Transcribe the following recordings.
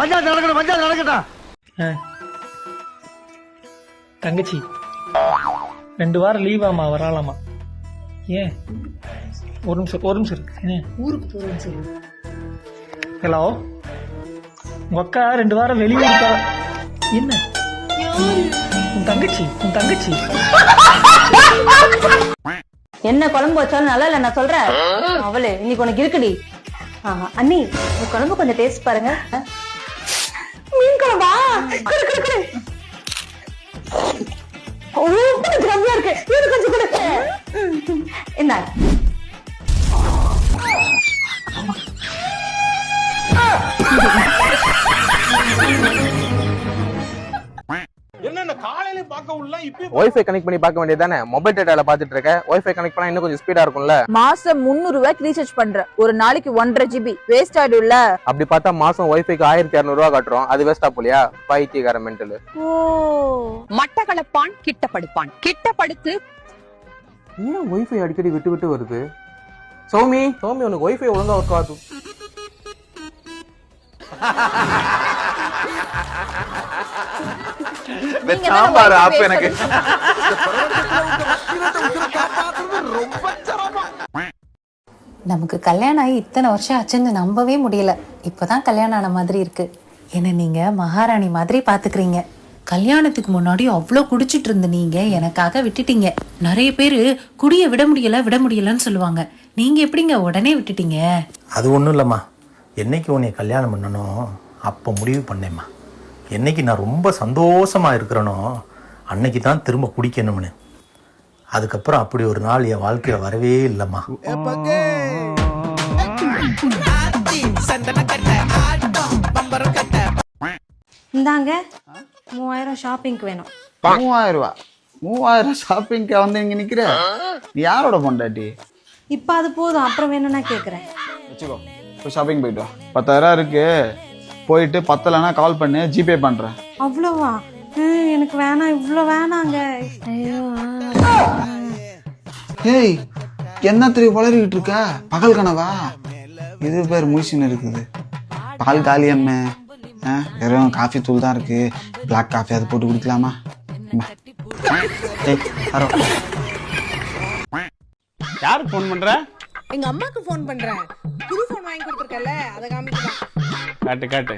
பஞ்சாயத்து நடக்கணும் பஞ்சாயத்து நடக்கட்டும். தங்கச்சி ரெண்டு வாரம் லீவ் ஆமா வராலாமா ஏன்? ஒரு நிமிஷம் ஒரு நிமிஷம் இருக்கு ஊருக்கு போறேன்னு சொல்லு. ஹலோ உங்க அக்கா ரெண்டு வாரம் வெளியே இருக்கா? என்ன? உன் தங்கச்சி உன் தங்கச்சி. என்ன குழம்பு வச்சாலும் நல்லா இல்ல நான் சொல்றேன்? அவளே இன்னைக்கு உனக்கு இருக்குடி. அண்ணி இந்த குழம்பு கொஞ்சம் டேஸ்ட் பாருங்க. மீன் குடு குடு குடு. ஓ கொஞ்சம் கம்மியா இருக்கு. இது கொஞ்சம் குடு. என்ன ஒய்ஃபை கனெக்ட் பண்ணி பார்க்க வேண்டியதானே மொபைல் டேட்டால பார்த்துட்டு இருக்க ஒய்ஃபை கனெக்ட் பண்ணா இன்னும் கொஞ்சம் ஸ்பீடா இருக்கும்ல? மாசம் முந்நூறு ரூபாய்க்கு ரீசார்ஜ் பண்ற ஒரு நாளைக்கு ஒன்றரை ஜிபி வேஸ்ட் ஆயிடும்ல அப்படி பார்த்தா மாசம் ஒய்ஃபைக்கு ஆயிரத்தி இரநூறுவா கட்டுறோம். அது வேஸ்டா போலியா? பைத்தியக்கார மென்டல் மட்டக்களப்பான் கிட்ட படுப்பான். கிட்ட படுத்து. ஏன் ஒய்ஃபை அடிக்கடி விட்டு விட்டு வருது? சௌமி சௌமி உனக்கு ஒய்ஃபை ஒழுங்கா ஒர்க் ஆகுது. சாம்பார் ஆப் எனக்கு. நமக்கு கல்யாணம் ஆகி இத்தனை வருஷம் ஆச்சுன்னு நம்பவே முடியல. இப்பதான் கல்யாணம் ஆன மாதிரி இருக்கு. என்ன நீங்க மகாராணி மாதிரி பாத்துக்கிறீங்க. கல்யாணத்துக்கு முன்னாடி அவ்வளோ குடிச்சிட்டு இருந்த நீங்க எனக்காக விட்டுட்டீங்க. நிறைய பேர் குடிய விட முடியல விட முடியலன்னு சொல்லுவாங்க. நீங்க எப்படிங்க உடனே விட்டுட்டீங்க? அது ஒன்றும் இல்லைம்மா. என்னைக்கு உன்னை கல்யாணம் பண்ணணும்? அப்போ முடிவு பண்ணேம்மா. என்னைக்கு நான் ரொம்ப சந்தோஷமாக இருக்கிறேனோ அன்னைக்கு தான் திரும்ப குடிக்கணும்னு. அதுக்கப்புறம் அப்படி ஒரு நாள் என் வாழ்க்கையில் வரவே இல்லைம்மா. இந்தாங்க மூவாயிரம் ஷாப்பிங்க்கு வேணும். மூவாயிரம் ரூபா மூவாயிரம் ஷாப்பிங்க்கு வந்து இங்க நிக்கிற? நீ யாரோட பொண்டாட்டி? இப்ப அது போதும் அப்புறம் வேணும்னா கேக்குறேன். வச்சுக்கோ. போய் ஷாப்பிங் போயிட்டு வா. பத்தாயிரம் இருக்கு. போயிட்டு பத்தலைன்னா கால் பண்ணு ஜிபே பண்றேன். அவ்வளவா? எனக்கு வேணாம் இவ்வளோ வேணாங்க. ஐயோ ஏய் என்ன தெரியும் வளரிக்கிட்டு இருக்க? பகல் கனவா? இது பேர் முழிச்சுன்னு இருக்குது பால் காலி அம்மே. ஆ, வெறும் காஃபி தூள் தான் இருக்கு. பிளாக் காஃபி அது போட்டு குடிக்கலாமா? யாருக்கு ஃபோன் பண்ற? எங்க அம்மாக்கு ஃபோன் பண்றேன். புது ஃபோன் வாங்கி கொடுத்துருக்கல அதை காமிக்கலாம் காட்டு காட்டு.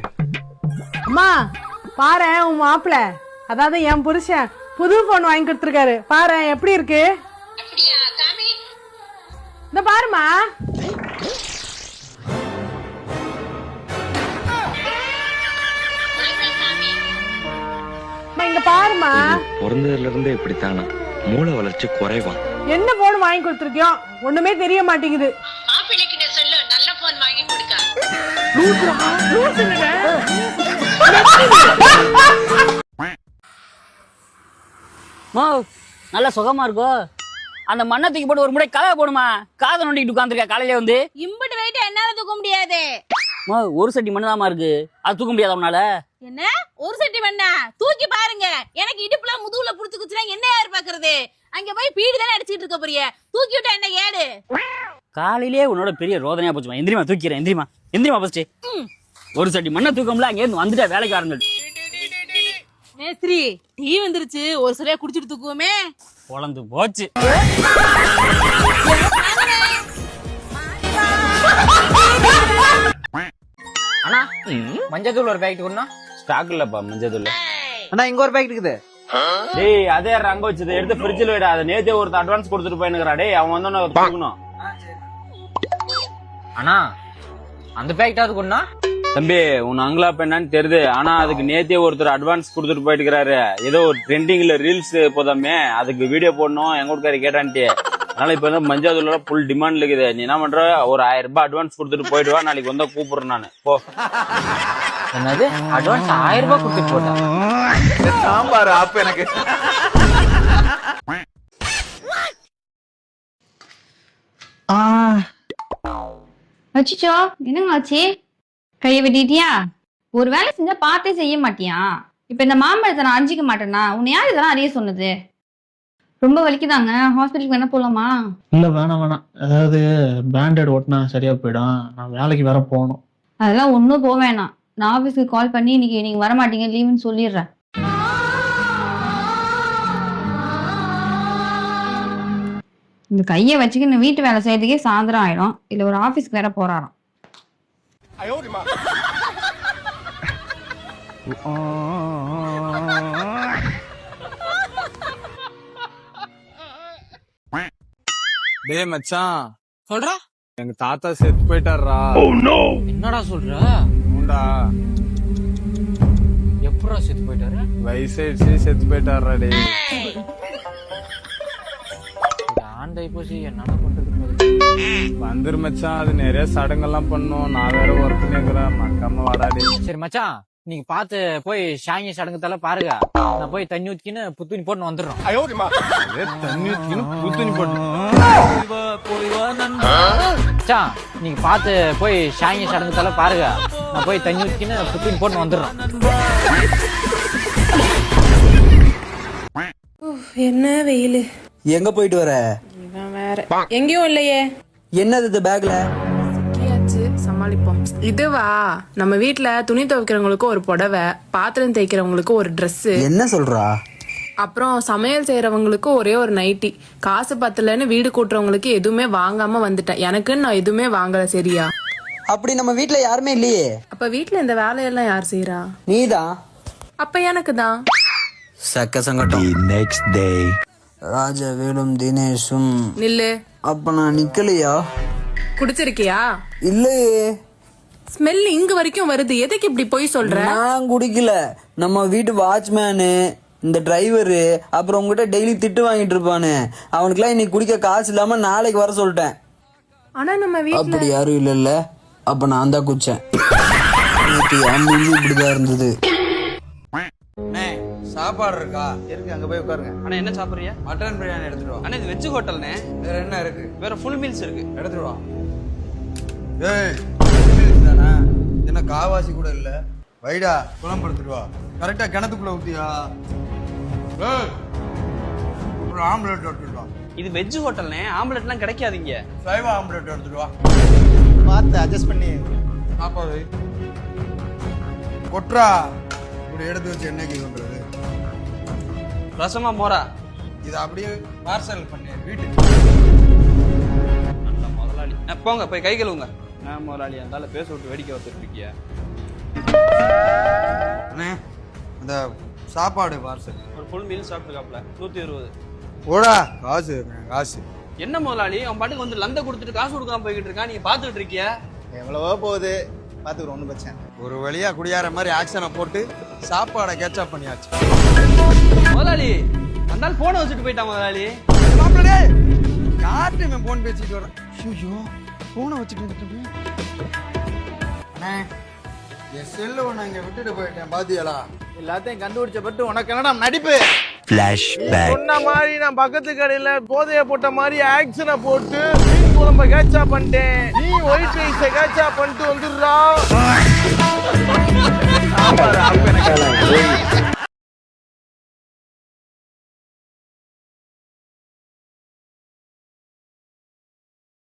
அம்மா பாரு உன் மாப்பிள. அதாவது என் புருஷன் புது போன் வாங்கி கொடுத்துருக்காரு. பாரு எப்படி இருக்கு? இந்த பாருமா இங்க பாருமா பிறந்ததுல இருந்தே இப்படித்தானா? மூளை வளர்ச்சி குறைவான் என்ன போன் வாங்கி கொடுத்துருக்கியோ? ஒண்ணுமே தெரிய மாட்டேங்குது. மோ நல்ல சுகமா இருக்கோ? அந்த மண்ணை தூக்கி போட்டு ஒரு முறை கதை போடுமா? காதை நோண்டிக்கிட்டு உட்காந்துருக்க காலையில வந்து. இம்புட்டு வெயிட் என்னால தூக்க முடியாது. மோ ஒரு சட்டி மண்ணு இருக்கு. அது தூக்க முடியாது அவனால என்ன? ஒரு சட்டி மண்ணா? தூக்கி பாருங்க. எனக்கு இடுப்புல முதுகுல புடிச்சுக்குச்சுன்னா என்ன யார் பாக்குறது? அங்க போய் பீடி தானே அடிச்சிட்டு இருக்க போறிய? தூக்கி விட்டா என்ன ஏடு? காலையிலேயே உன்னோட பெரிய ரோதனையா போச்சுமா. எந்திரிமா தூக்கிறேன் எந்திரிமா எந்திரிமா ஃபர்ஸ்ட் ஒரு சட்டி மண்ணை தூக்கம்ல அங்கே இருந்து வந்துட்டா வேலைக்கு ஆரம்பிச்சு மேஸ்திரி டீ வந்துருச்சு. ஒரு சரியா குடிச்சிட்டு தூக்குவோமே. பொழந்து போச்சு. அண்ணா மஞ்சத்தூள் ஒரு பேக்கெட் கொண்டா ஸ்டாக் இல்லப்பா மஞ்சத்தூள். அண்ணா இங்க ஒரு பேக்கெட் இருக்குது. டேய் அதே அங்க வச்சது எடுத்து ஃப்ரிட்ஜில் வைடா. அதை நேத்தே ஒருத்தர் அட்வான்ஸ் கொடுத்துட்டு போயினுக்கிறா டேய் அவன் வந்தோன்னு கொடுக்கணும் அண்ணா அந்த பேக்கெட்டாவது கொண்டா? தம்பி உன் அங்களா பெண்ணான்னு தெரியுது. ஆனா அதுக்கு நேத்தே ஒருத்தர் அட்வான்ஸ் கொடுத்துட்டு போயிட்டு ஏதோ ஒரு ட்ரெண்டிங்ல ரீல்ஸ் போதாமே அதுக்கு வீடியோ போடணும் எங்க வீட்டுக்காரி கேட்டான்ட்டு. அதனால இப்ப வந்து மஞ்சாதூர்ல ஃபுல் டிமாண்ட் இருக்குது. நீ என்ன பண்ற? ஒரு ஆயிரம் ரூபாய் அட்வான்ஸ் கொடுத்துட்டு போயிட்டு வா நாளைக்கு வந்தா கூப்பிடுறேன் நானு. போ. என்னது? அட்வான்ஸ் ஆயிரம் ரூபாய் கொடுத்துட்டு போட்டா? சாம்பார் ஆப் எனக்கு. ஆ அச்சிச்சோ என்னங்க ஆச்சு? கையை வெட்டிட்டியா? ஒரு வேலை செஞ்சா பார்த்தே செய்ய மாட்டியா? இப்ப இந்த மாம்பழத்தை நான் அஞ்சிக்க மாட்டேனா? உன்னை யார் இதெல்லாம் அறிய சொன்னது? ரொம்ப வலிக்குதாங்க. ஹாஸ்பிட்டலுக்கு வேணா போலாமா? இல்ல வேணாம் வேணாம். அதாவது பேண்டட் ஓட்டினா சரியா போயிடும். நான் வேலைக்கு வேற போகணும். அதெல்லாம் ஒன்றும் போக வேணாம். நான் ஆஃபீஸ்க்கு கால் பண்ணி இன்னைக்கு நீங்க வர மாட்டீங்க லீவுன்னு சொல்லிடுறேன். இந்த கையை வச்சுக்கின்னு வீட்டு வேலை செய்யறதுக்கே சாயந்தரம் ஆயிடும். இல்ல ஒரு ஆஃபீஸ்க்கு வேற போறாராம். டேய் மச்சான். சொல்றா. எங்க தாத்தா செத்து போயிட்டாருடா என்னடா சொல்ற? உண்டா எப்படா செத்து போயிட்டாரு? வயசாயிடுச்சு செத்து போயிட்டாருடா டேய். ஆண்டை போச்சு என்னடா பண்றது வந்துரு மச்சான் அது நிறைய சடங்கெல்லாம் பண்ணும். நான் வேற ஒர்க் நிக்கிறேன் மக்காம வாடா டேய் சரி மச்சான் நீங்க பார்த்து போய் ஷாங்கி சடங்குத்தால பாருங்க. நான் போய் தண்ணி ஊத்திக்கின்னு புத்துணி போட்டு வந்துடுறோம். தண்ணி ஊத்திக்கின்னு பூத்துணி போட்டு. நீங்க பார்த்து போய் ஷாங்கி சடங்குத்தால பாருங்க. நான் போய் தண்ணி ஊத்திக்கின்னு புத்துணி போட்டு வந்துடுறோம். என்ன வெயில்? எங்க போயிட்டு வர? வேற எங்கேயும் இல்லையே. என்னது இது பேக்ல சமாளிப்போம். இதுவா? நம்ம வீட்ல துணி துவைக்கிறவங்களுக்கு ஒரு புடவை பாத்திரம் தேய்க்கிறவங்களுக்கு ஒரு Dress. என்ன சொல்றா? அப்புறம் சமையல் செய்யறவங்களுக்கு ஒரே ஒரு நைட்டி காசு பத்தலன்னு வீடு கூட்டுறவங்களுக்கு எதுவுமே வாங்காம வந்துட்டேன். எனக்குன்னு நான் எதுவுமே வாங்கல சரியா? அப்படி நம்ம வீட்ல யாருமே இல்லையே. அப்ப வீட்ல இந்த வேலையெல்லாம் யார் செய்யறா நீதான். அப்ப எனக்கு தான். சக்க சங்கட்டம். நெக்ஸ்ட் டே ராஜவேலும் தினேஷும் நில்லு. அப்ப நான் நிக்கலையா? குடிச்சிருக்கியா? இல்லையே. ஸ்மெல் இங்க வரைக்கும் வருது. எதுக்கு இப்படி போய் சொல்ற? நான் குடிக்கல. நம்ம வீட்டு வாட்ச்மேனு இந்த டிரைவரு அப்புறம் உங்ககிட்ட டெய்லி திட்டு வாங்கிட்டு இருப்பானு. அவனுக்குலாம் இன்னைக்கு குடிக்க காசு இல்லாம நாளைக்கு வர சொல்லிட்டேன். ஆனா நம்ம வீட்ல அப்படி யாரும் இல்லைல்ல. அப்ப நான் தான் குடிச்சேன். நேத்து என் மூஞ்சி இப்படிதான் இருந்தது. சாப்பாடு இருக்கா? இருக்கு அங்க போய் உட்காருங்க. அண்ணா என்ன சாப்பிடுறியா மட்டன் பிரியாணி எடுத்துட்டு வா. அண்ணா இது வெஜ் ஹோட்டல்னே வேற என்ன இருக்கு? வேற ஃபுல் மீல்ஸ் இருக்கு. எடுத்துட்டு வா. ஏய் தானே? என்ன காவாசி கூட இல்ல. வைடா குழம்பு எடுத்துட்டு வா. கரெக்டா கிணத்துக்குள்ள ஊத்தியா? ஏய் ஒரு ஆம்லெட் எடுத்துட்டு வா. இது வெஜ் ஹோட்டல்னே ஆம்லெட்லாம் கிடைக்காதீங்க சைவ ஆம்லெட் எடுத்துட்டு வா. பார்த்து அட்ஜஸ்ட் பண்ணி. சாப்பாடு கொட்ரா இப்படி எடுத்து வச்சு என்னைக்கு பண்றது ரசமா மோரா? இது அப்படியே பார்சல் பண்ணி வீட்டுக்கு நல்ல முதலாளி. போங்க போய் கை கழுவுங்க. நான் முதலாளி? இருந்தால பேச விட்டு வேடிக்கை வந்துட்டு இருக்கிய? அண்ணே அந்த சாப்பாடு பார்சல் ஒரு ஃபுல் மீல் சாப்பிட்டுருக்காப்ல நூத்தி இருபது. போடா காசு காசு. என்ன முதலாளி? அவன் பாட்டுக்கு வந்து லந்த கொடுத்துட்டு காசு கொடுக்காம போய்கிட்டு இருக்கான். நீங்க பாத்துக்கிட்டு இருக்கிய? எவ்வளவோ போகுது. பாத்துக்கிறோம் ஒன்றும் பிரச்சனை ஒரு வழியா குடியார மாதிரி ஆக்ஷனை போட்டு சாப்பாடை கேட்சப் பண்ணியாச்சு. முதலாளி அந்த ஆள் போனை வச்சுட்டு போயிட்டான் முதலாளி. மாப்பிளே யார்கிட்ட இவன் போன் பேசிட்டு வரேன் ஐயோ போனை வச்சுட்டு வந்துட்டேன் அண்ணே என் செல்லு ஒன்று இங்கே விட்டுட்டு போயிட்டேன் பாத்தியலா எல்லாத்தையும் கண்டுபிடிச்ச பட்டு உனக்கு என்னடா நடிப்பு? பிளாஷ்பேக் சொன்ன மாதிரி நான் பக்கத்து கடையில போதைய போட்ட மாதிரி ஆக்ஷனை போட்டு மீன் குழம்ப கேட்சா பண்ணிட்டேன். நீ ஒயிட் ரைஸ கேட்சா பண்ணிட்டு வந்துடுறா.